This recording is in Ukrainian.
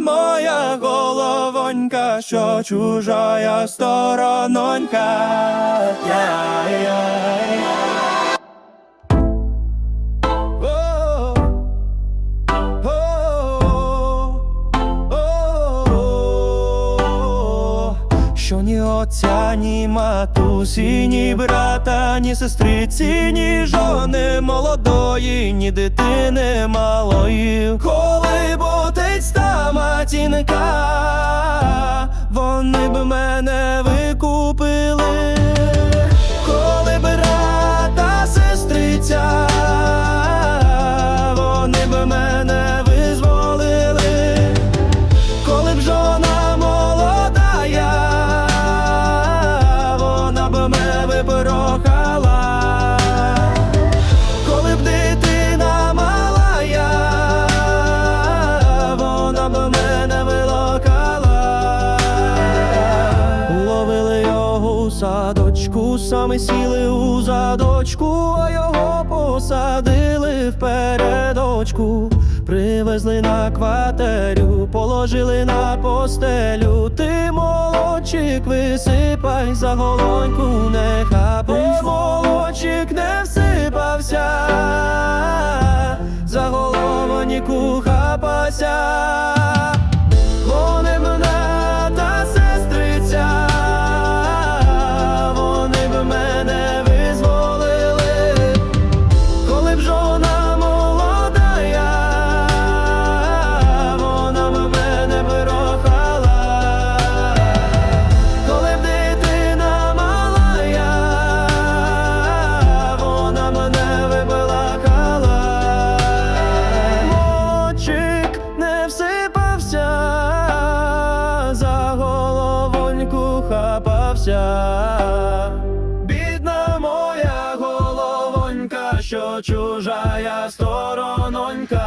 моя головонька, що чужая сторононька. О, о, Що ні отця, ні матусі, ні брата, ні сестриці, ні жони молодої, ні дитини малої. Матінка, вони б мене викупили. Коли брата, сестриця, вони б мене визволили, коли б жона молодая, вона б мене випрохала, саме сіли у задочку, а його посадили в передочку. Привезли на кватерю, положили на постелю. Ти молодчик висипай за голоньку, не хапай. Молодчик не всипався, за головоньку хапася. Хапався. Бідна моя головонька, що чужая сторононька.